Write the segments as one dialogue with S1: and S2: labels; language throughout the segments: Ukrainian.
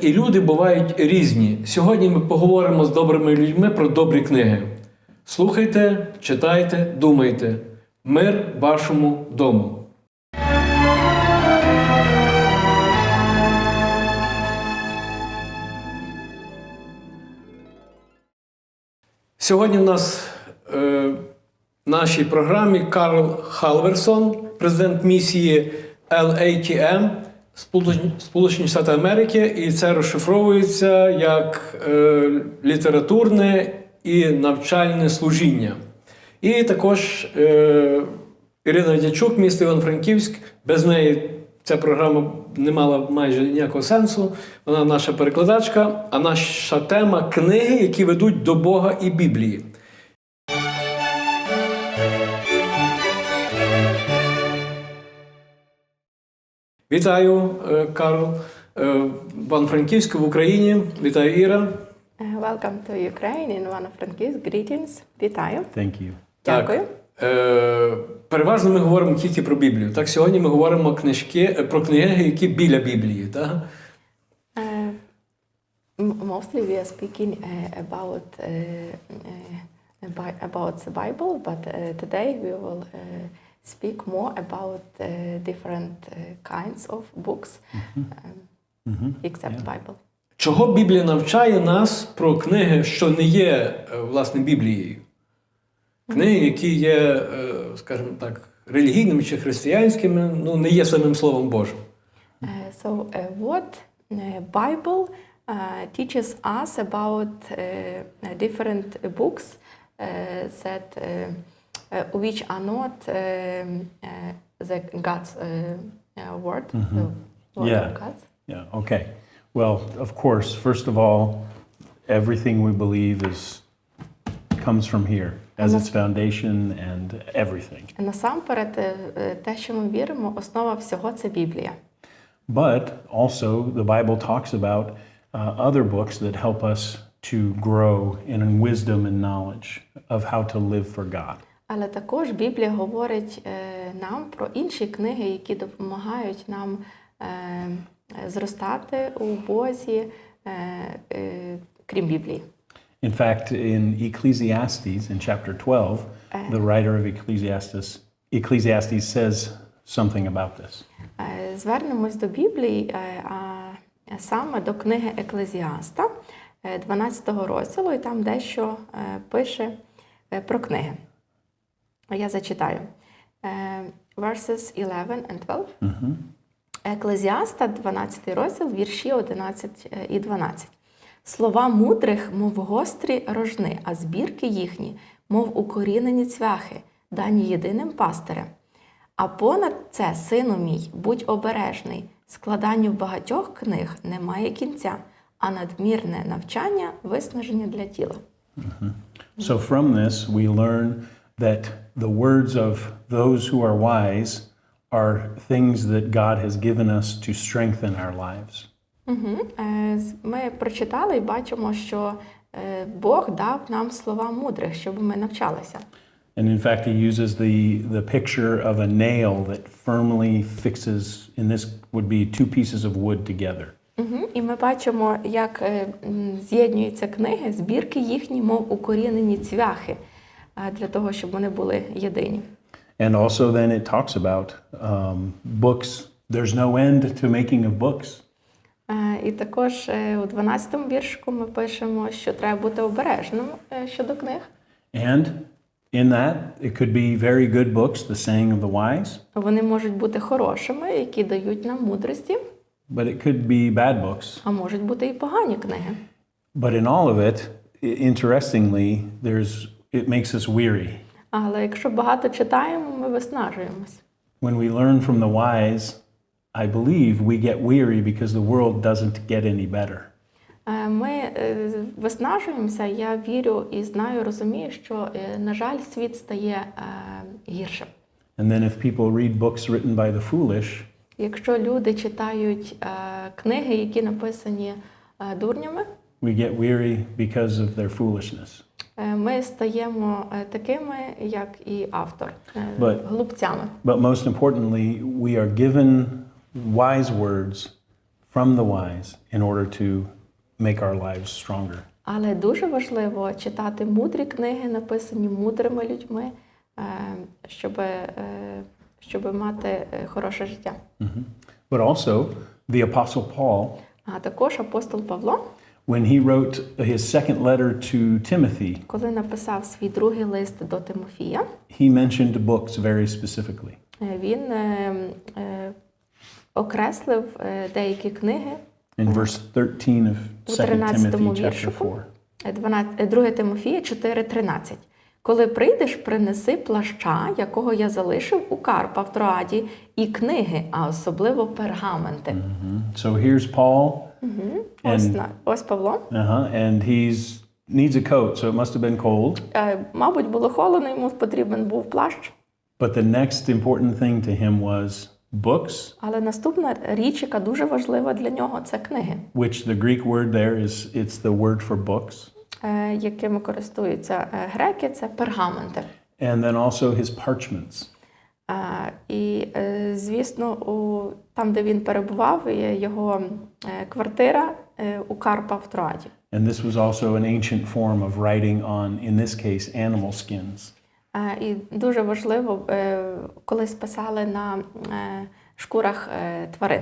S1: І люди, бувають різні. Сьогодні ми поговоримо з добрими людьми про добрі книги. Слухайте, читайте, думайте. Мир вашому дому. Сьогодні в нас е, в нашій програмі Карл Халверсон, президент місії LATM Сполучені Штати Америки, і це розшифровується як е, літературне і навчальне служіння. І також е, Ірина Дячук, місто Іван-Франківськ. Без неї ця програма не мала майже ніякого сенсу. Вона наша перекладачка, а наша тема книги, які ведуть до Бога і Біблії. Вітаю, е, Карл. Е, В Іван-Франківську в Україні. Вітаю Іра.
S2: Uh, Welcome to Ukraine in Ivano-Frankivsk. Greetings. Вітаю.
S3: Thank you.
S2: Дякую.
S1: Е, переважно ми говоримо тільки про Біблію. Так, сьогодні ми говоримо книжки, е, про книги, які біля Біблії. Так?
S2: Uh, mostly we are speaking uh, about uh, about the Bible, but uh, today we will uh, speak more about uh, different uh, kinds of books, um, except Bible.
S1: Чого Біблія навчає нас про книги, що не є е, власне Біблією? Книги, які є, е, скажімо так, релігійними чи християнськими, ну не є самим Словом Божим.
S2: Uh, so, uh, what uh, Bible uh, teaches us about uh, different books uh, that uh, which are not um, uh, the God's uh, uh, word, the word
S3: Yeah.
S2: of God?
S3: Yeah, okay. Well, of course, first of all, everything we believe is comes from here as its foundation and everything.
S2: Насамперед, е, е, те, що ми віримо, основа всього це Біблія.
S3: But also, the Bible talks about uh, other books that help us to grow in wisdom and knowledge of how to live for God.
S2: Але також Біблія говорить е, нам про інші книги, які допомагають нам е, зростати у Бозі, е, крім Біблії.
S3: In fact, in Ecclesiastes, in chapter 12, the writer of Ecclesiastes, Ecclesiastes says something about this.
S2: Звернемось до Біблії, а саме до книги Еклезіаста, е, 12 розділу, і там дещо пише про книги. Я зачитаю. Е, Verses 11 and 12. Еклезіаста, 12 розділ, вірші 11 і 12. Слова мудрих, мов гострі рожни, а збірки їхні, мов укорінені цвяхи, дані єдиним пастирем. А понад це, сину мій, будь обережний, складанню багатьох книг немає кінця, а надмірне навчання виснаження для тіла.
S3: So, from this, we learn that the words of those who are wise are things that God has given us to strengthen our lives.
S2: Угу. Ми прочитали і бачимо, що е, Бог дав нам слова мудрих, щоб ми навчалися.
S3: And in fact, he uses the, the picture of a nail that firmly fixes, in this would be two pieces of wood together.
S2: Угу. І ми бачимо, як е, м, з'єднуються книги, збірки їхні, мов укорінені цвяхи, е, Для того, щоб вони були єдині.
S3: And also, then it talks about um, books. There's no end to making of books.
S2: Е, І також е, у 12-му віршику ми пишемо, що треба бути обережним е, щодо книг.
S3: And in that, it could be very good books, the saying of the wise,
S2: Вони можуть бути хорошими, які дають нам мудрості,
S3: but it could be bad books.
S2: а можуть бути і погані книги.
S3: But in all of it, interestingly, there's it makes us weary.
S2: Але якщо багато читаємо, ми виснажуємось.
S3: When we learn from the wise, I believe we get weary because the world doesn't get any better.
S2: Е, Ми е, виснажуємося. Я вірю і знаю, розумію, що, е, на жаль, світ стає е, гіршим.
S3: And then if people read books written by the foolish,
S2: Якщо люди читають е, книги, які написані е, дурнями,
S3: we get weary because of their foolishness.
S2: Е, ми стаємо е, такими, як і автор, е,
S3: But-
S2: глупцями.
S3: But most importantly, we are given wise words from the wise in order to make our lives stronger.
S2: Але дуже важливо читати мудрі книги, написані мудрими людьми, щоб, щоб мати хороше життя.
S3: But also, the Apostle Paul,
S2: А також апостол Павло,
S3: when he wrote his second letter to Timothy,
S2: коли написав свій другий лист до Тимофія,
S3: he mentioned books very specifically.
S2: е, він е, е, окреслив е, деякі книги.
S3: In verse 13 of 2
S2: 13
S3: Timothy chapter
S2: віршику,
S3: 4.
S2: е, 12, е, 2 Тимофія 4.13. Коли прийдеш, принеси плаща, якого я залишив у Карпа в Троаді, і книги, а особливо пергаменти.
S3: Mhm. So here's Paul,
S2: Ось,
S3: And-
S2: на- ось Павло.
S3: uh-huh, and he's needs a coat, so it must have been cold.
S2: Е, Мабуть, було холодно, йому потрібен був плащ.
S3: But the next important thing to him was books,
S2: Але наступна річ, яка дуже важлива для нього, це книги,
S3: which the Greek word there is it's the word for books,
S2: е, якими користуються е, греки, це пергаменти.
S3: and then also his parchments.
S2: Е, І, е, звісно, у, там, де він перебував, є його е, квартира е, у Карпа в Троаді.
S3: And this was also an ancient form of writing on, in this case, animal skins.
S2: І дуже важливо, колись писали на шкурах тварин.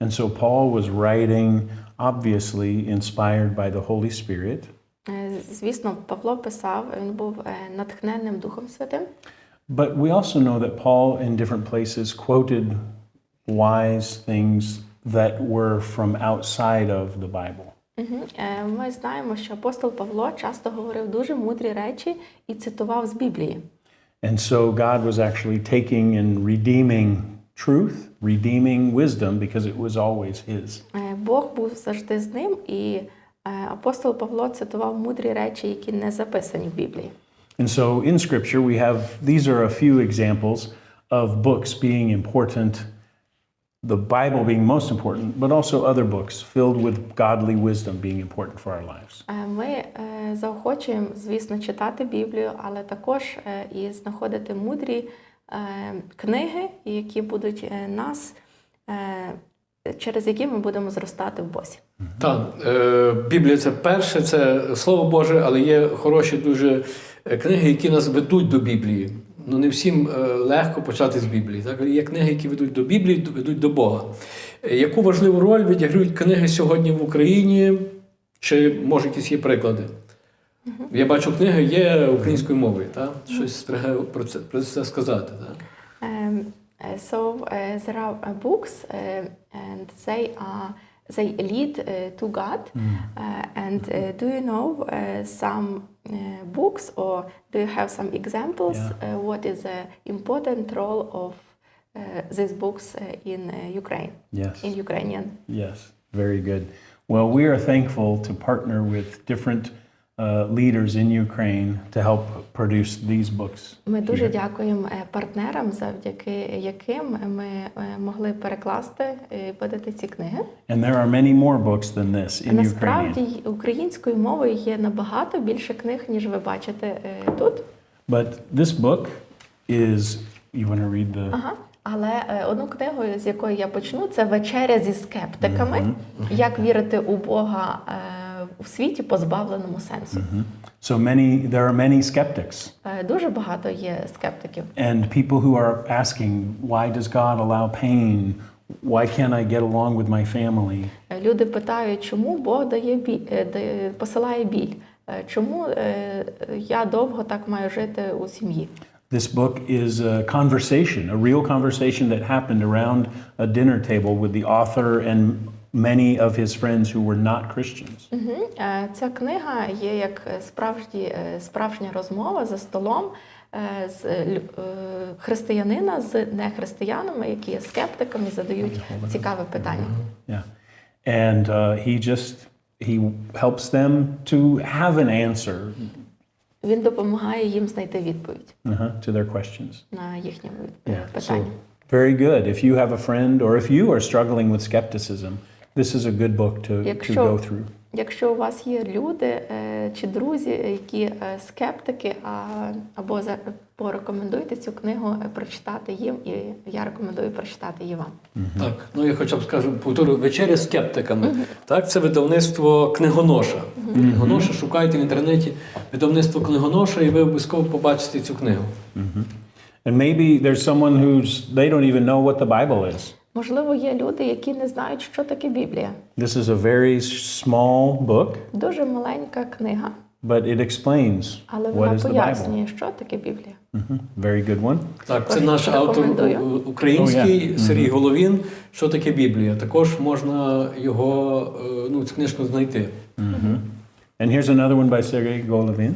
S3: And so Paul was writing, obviously inspired by the Holy Spirit,
S2: Звісно, Павло писав, він був натхненним Духом Святим.
S3: but we also know that Paul, in different places, quoted wise things that were from outside of the Bible.
S2: Мгм. Е, Ми знаємо, що апостол Павло часто говорив дуже мудрі речі і цитував з Біблії.
S3: And so God was actually taking and redeeming truth, redeeming wisdom, because it was always His.
S2: Е, Бог був завжди з ним, і е, апостол Павло цитував мудрі речі, які не записані в Біблії.
S3: And so in Scripture, we have these are a few examples of books being important, the Bible being most important, but also other books filled with godly wisdom being important for our lives.
S2: Е, Ми е, заохочуємо, звісно, читати Біблію, але також е, і знаходити мудрі е, книги, які будуть е, нас, е, через які ми будемо зростати в Бозі.
S1: Так, е, Біблія це перше, це Слово Боже, але є хороші дуже е, книги, які нас ведуть до Біблії. Ну не всім е, легко почати з Біблії. Так? Є книги, які ведуть до Біблії, ведуть до Бога. Е, Яку важливу роль відіграють книги сьогодні в Україні? Чи може якісь є приклади? Я бачу, книги є українською мовою, так? Щось стригаю про це, про це сказати. Так?
S2: Um, uh, so uh, there are books, uh, and they are they lead uh, to God. Uh, and uh, do you know uh, some books, or do you have some examples?
S3: Yeah.
S2: Uh, what is the important role of uh, these books uh, in uh, Ukraine,
S3: Yes.
S2: in Ukrainian?
S3: Yes. Very good. Well, we are thankful to partner with different uh, leaders in Ukraine to help produce these books.
S2: Ми дуже дякуємо е, партнерам, завдяки яким ми е, могли перекласти і видати ці книги.
S3: And there are many more books than this in Ukrainian.
S2: Насправді українською мовою є набагато більше книг, ніж ви бачите е, тут.
S3: But this book is, you want to read the.
S2: Ага. Але е, одну книгу, з якої я почну, це вечеря зі скептиками. Як вірити у Бога е, у світі позбавленому сенсу.
S3: So many, there are many skeptics
S2: Е, Дуже багато є скептиків.
S3: and people who are asking, why does God allow pain? Why can't I get along with my family?
S2: Е, Люди питають, чому Бог дає біль, е, дає- посилає біль? Е, Чому е, я довго так маю жити у сім'ї?
S3: This book is a conversation, a real conversation that happened around a dinner table with the author and many of his friends who were not Christians.
S2: Мгм. Е, Ця книга є як справжні, е, справжня розмова за столом е, з лю- е, християнина з нехристиянами, які є скептиками, задають цікаве питання.
S3: Yeah. And uh, he just he helps them to have an answer
S2: Він допомагає їм знайти відповідь
S3: uh-huh, to their questions.
S2: на їхнє е,
S3: Yeah. So
S2: питання.
S3: very good. If you have a friend or if you are struggling with skepticism, this is a good book to, to
S2: Якщо-
S3: go through.
S2: Якщо у вас є люди е, чи друзі, які е, скептики, а, або за- порекомендуйте цю книгу е, прочитати їм, і я рекомендую прочитати її вам.
S1: Так, ну я хоча б скажу, повторю, вечеря з скептиками. Так, це видавництво книгоноша. Книгоноша, шукайте в інтернеті видавництво книгоноша, і ви обов'язково побачите цю книгу.
S3: And maybe there's someone who's, they don't even know what the Bible is.
S2: Можливо, є люди, які не знають, що таке Біблія.
S3: This is a very small book,
S2: Дуже маленька книга,
S3: but it explains
S2: але
S3: what
S2: вона
S3: is the Bible.
S2: що таке Біблія.
S3: Mhm. Very good one.
S1: Так, це наш автор український
S3: Oh, yeah.
S1: Сергій Головін. Що таке Біблія? Також можна його е, ну, цю книжку знайти.
S3: And here's another one by Sergei Golovin.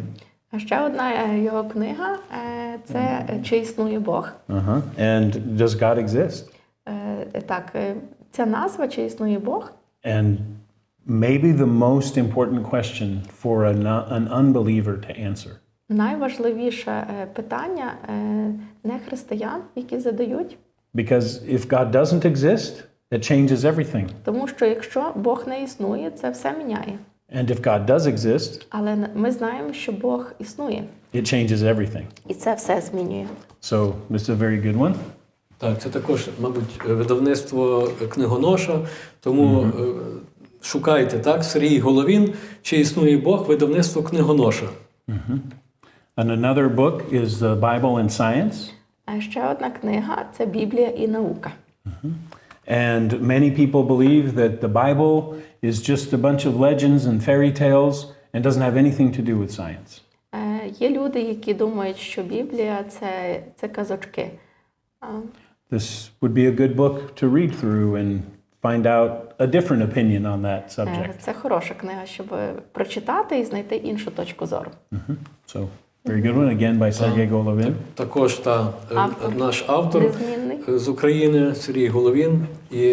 S2: А ще одна е, його книга е, це е, Чи існує Бог.
S3: Uh-huh. And does God exist?
S2: Е, Так, е, ця назва Чи існує Бог
S3: And maybe the most important question for an unbeliever to answer.
S2: найважливіше е, питання е, не християн, які задають.
S3: Because if God doesn't exist, it changes everything.
S2: Тому що якщо Бог не існує, це все міняє.
S3: And if God does exist,
S2: Але ми знаємо, що Бог існує,
S3: it changes everything.
S2: і це все змінює.
S3: So this is a very good one.
S1: Так, це також, мабуть, видавництво книгоноша. Тому е, шукайте так, Сергій Головін, чи існує Бог, видавництво книгоноша.
S3: And another book is the Bible and Science.
S2: А ще одна книга це Біблія і наука.
S3: And many people believe that the Bible is just a bunch of legends and fairy tales and doesn't have anything to do with science.
S2: Е, Є люди, які думають, що Біблія це, це казочки. А,
S3: This would be a good book to read through and find out a different opinion on that
S2: е,
S3: subject.
S2: Це хороша книга, щоб прочитати і знайти іншу точку зору.
S3: So, very good one again by Sergei Golovin.
S1: Також та, е,
S2: Автор.
S1: наш автор
S2: Незмінний.
S1: е, з України Сергій Головін. І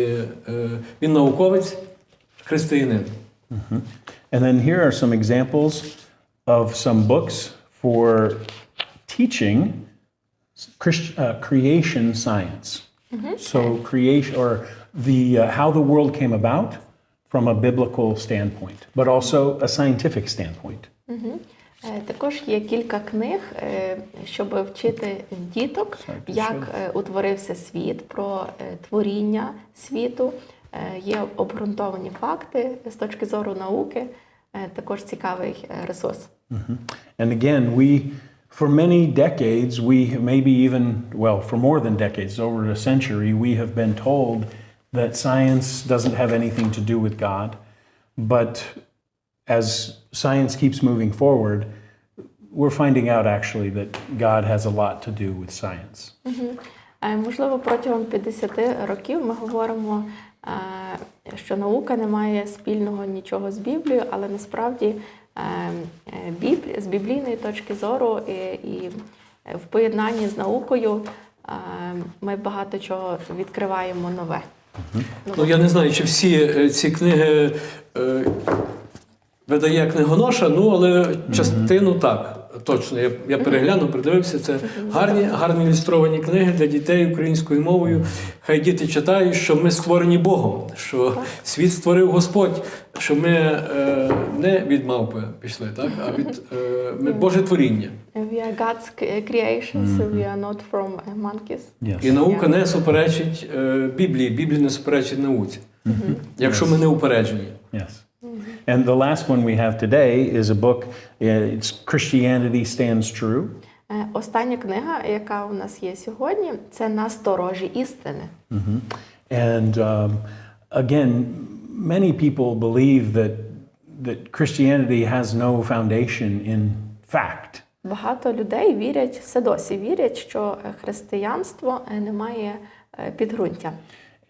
S1: е, він науковець, християнин.
S3: And then here are some examples of some books for teaching Christ, uh, creation science. So creation or the uh, how the world came about from a biblical standpoint, but also a scientific standpoint.
S2: Е, Також є кілька книг, е, щоб вчити діток, як е, утворився світ, про е, творіння світу. Е, Є обґрунтовані факти з точки зору науки. Е, Також цікавий е, ресурс.
S3: And again, we, for many decades, we maybe even, well, for more than decades, over a century, we have been told that science doesn't have anything to do with God. But as science keeps moving forward, we're finding out actually that God has a lot to do with science.
S2: Е, Можливо, протягом 50 років ми говоримо, е, що наука не має спільного нічого з Біблією, але насправді е, е, Біблі- з біблійної точки зору і, і в поєднанні з наукою е, ми багато чого відкриваємо нове.
S1: Ну, я не знаю, чи всі е, ці книги е, видає книгоноша, ну але частину так. Точно, я, я переглянув, придивився. Це гарні, гарні ілюстровані книги для дітей українською мовою. Хай діти читають, що ми створені Богом, що світ створив Господь, що ми е, не від мавпи пішли, так, а від е, ми Боже творіння.
S2: We are God's creation, so we are not from uh, monkeys.
S3: Yes.
S1: І наука не суперечить е, Біблії, Біблія не суперечить науці, якщо ми не упереджені.
S3: Yes. And the last one we have today is a book, uh, it's Christianity Stands True.
S2: Е, Остання книга, яка у нас є сьогодні, це насторожі істини.
S3: And um, again, many people believe that, that Christianity has no foundation in fact.
S2: Багато людей вірять, все досі вірять, що е, християнство е, не має е, підґрунтя.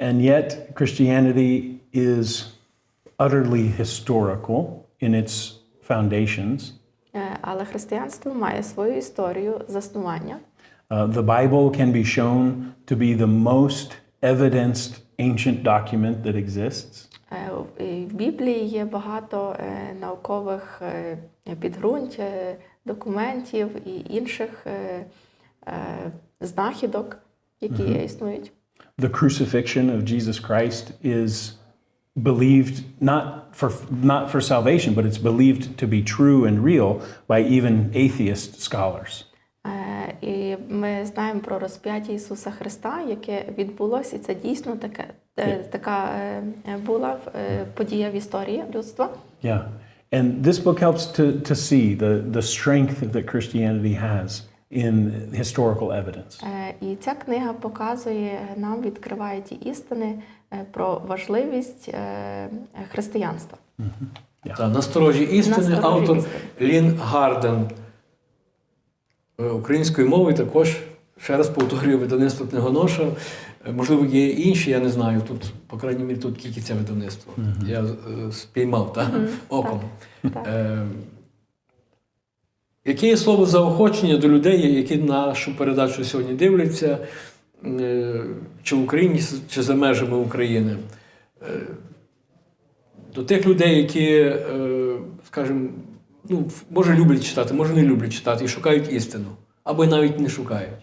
S3: And yet, Christianity is utterly historical in its foundations.
S2: Е, Але християнство має свою історію заснування.
S3: Uh, the Bible can be shown to be the most evidenced ancient document that exists.
S2: Е, в- і В Біблії є багато е, наукових е, підґрунт, е, документів і інших е, е, знахідок, які існують.
S3: The crucifixion of Jesus Christ is believed not for not for salvation, but it's believed to be true and real by even atheist scholars.
S2: Е, І ми знаємо про розп'яття Ісуса Христа, яке відбулося, і це дійсно таке, е, така е, була е, подія в історії людства.
S3: Yeah. And this book helps to, to see the, the strength that Christianity has in historical evidence.
S2: Е, І ця книга показує нам, відкриває ті істини е, про важливість е, християнства.
S1: Та, насторожі істини,
S2: Насторожі
S1: автор
S2: істини.
S1: Лін Гарден. Е, Українською мовою також, ще раз повторюю, видавництво книгоноша. Е, Можливо, є інші, я не знаю. Тут, по крайній мірі, тут тільки це видавництво. Я е, спіймав так, оком.
S2: Так.
S1: Е, Яке є слово заохочення до людей, які нашу передачу сьогодні дивляться, е, чи в Україні, чи за межами України? Е, До тих людей, які, е, скажімо, ну, може люблять читати, може не люблять читати і шукають істину, або навіть не шукають.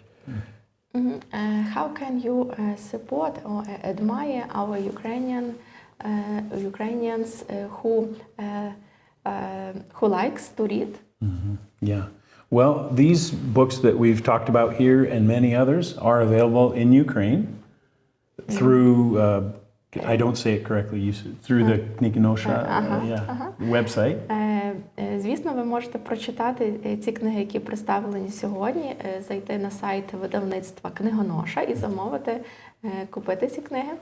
S2: How can you uh, support or admire our Ukrainian uh, Ukrainians uh, who uh, uh, who likes to read?
S3: Yeah. Well, these books that we've talked about here and many others are available in Ukraine through, uh, I don't say it correctly, you said, through the Nikonosha uh, yeah, website.
S2: Е, е, Звісно, ви можете прочитати е, ці книги, які представлені сьогодні, е, зайти на сайт видавництва книгоноша і замовити, е, купити ці книги.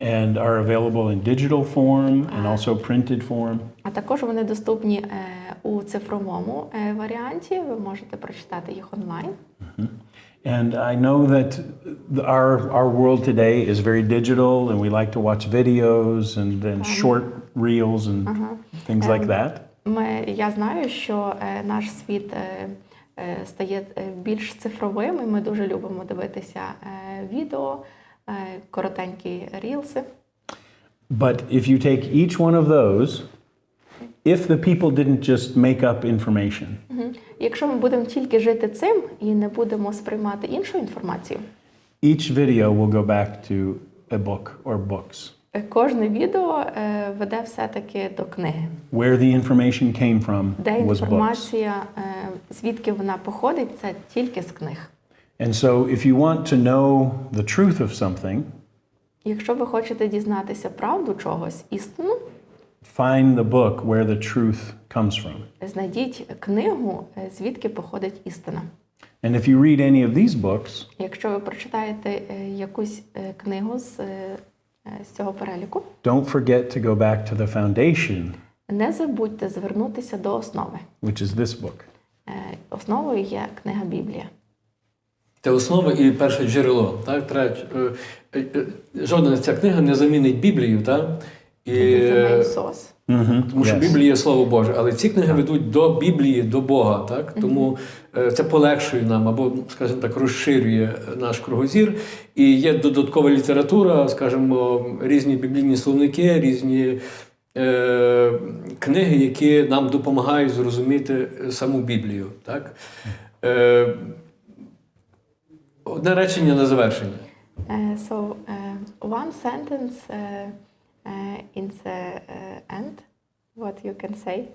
S3: and are available in digital form and also printed form.
S2: А також вони доступні е, у цифровому е, варіанті. Ви можете прочитати їх онлайн.
S3: And I know that our, our world today is very digital and we like to watch videos and then short reels and things like that.
S2: Ми, я знаю, що е, наш світ е, е, стає е, більш цифровим, і ми дуже любимо дивитися е, відео, е, коротенькі рілси.
S3: But if you take each one of those, if the people didn't just make up information,
S2: Якщо ми будемо тільки жити цим і не будемо сприймати іншу інформацію,
S3: each video will go back to a book or books.
S2: Е, кожне відео е, веде все-таки до книги,
S3: where the information came from
S2: де
S3: was books.
S2: інформація, е, звідки вона походить, це тільки з книг.
S3: And so if you want to know the truth of something,
S2: Якщо ви хочете дізнатися правду чогось, істину,
S3: find the book where the truth comes from.
S2: знайдіть книгу, е, звідки походить істина.
S3: And if you read any of these books,
S2: Якщо ви прочитаєте е, якусь е, книгу з, з цього переліку,
S3: don't forget to go back to the foundation,
S2: не забудьте звернутися до основи.
S3: which is this book.
S2: Основою є книга Біблія.
S1: Це основа і перше джерело. Так? Е, е, е, жодна ця книга не замінить Біблію. Так? І, е. Тому що Біблія є Слово Боже, але ці книги ведуть до Біблії, до Бога. Так? Тому е, це полегшує нам або, скажімо так, розширює наш кругозір. І є додаткова література, скажімо, різні біблійні словники, різні е, книги, які нам допомагають зрозуміти саму Біблію. Так? Е, одне речення на завершення.
S2: Uh, so, uh, one sentence uh, in the uh, end, what you can say.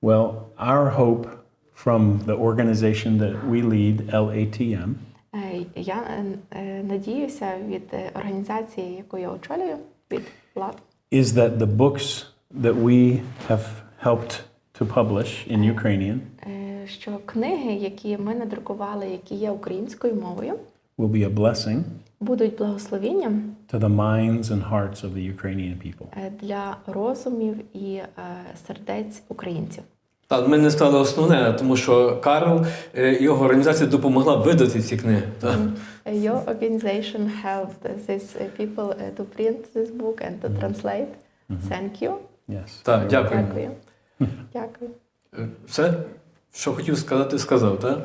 S3: Well, our hope from the organization that we lead, LATM,
S2: Е, Я е, е, надіюся від е, організації, яку я очолюю, від ЛАД,
S3: is that the books that we have helped to publish in Ukrainian
S2: е, що книги, які ми надрукували, які є українською мовою,
S3: will be a blessing
S2: будуть благословенням
S3: to the minds and hearts of the Ukrainian people.
S2: е, для розумів і е, сердець українців.
S1: Так, ми не стали основне, тому що Карл е, його організація допомогла видати ці книги. Так?
S2: Your organization helped these people to print this book and to translate. Thank you.
S3: Yes.
S1: Так, дякую.
S2: Дякую. Дякую.
S1: Все, що хотів сказати, сказав, так?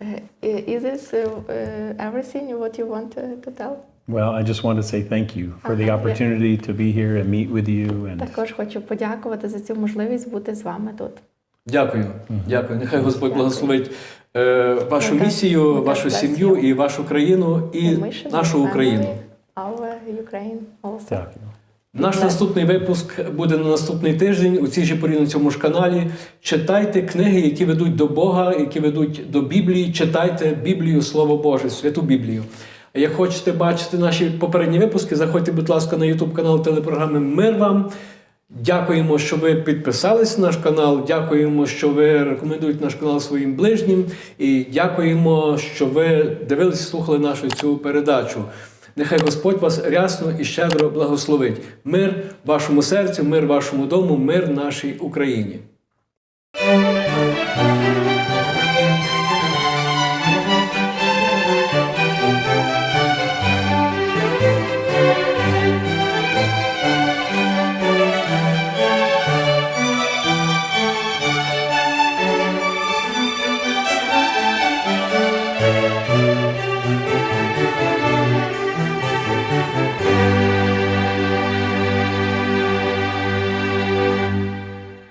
S2: Uh, uh, is this uh, uh, everything what you want to, to tell?
S3: Well, I just want to say thank you for the
S2: Uh-huh,
S3: opportunity to be here and meet with you and
S2: Також хочу подякувати за цю можливість бути з вами тут.
S1: Дякую. Дякую. Нехай Господь
S2: Дякую.
S1: благословить е, вашу місію, вашу
S2: bless
S1: сім'ю і вашу країну, і нашу Україну.
S2: Our Ukraine also.
S3: Дякую.
S1: Наш
S2: Так.
S1: наступний випуск буде на наступний тиждень у цій же порі на цьому ж каналі. Читайте книги, які ведуть до Бога, які ведуть до Біблії. Читайте Біблію, Слово Боже, Святу Біблію. А як хочете бачити наші попередні випуски, заходьте, будь ласка, на YouTube канал телепрограми Мир вам. Дякуємо, що ви підписались на наш канал. Дякуємо, що ви рекомендуєте наш канал своїм ближнім. І дякуємо, що ви дивилися, слухали нашу цю передачу. Нехай Господь вас рясно і щедро благословить. Мир вашому серцю, мир вашому дому, мир нашій Україні.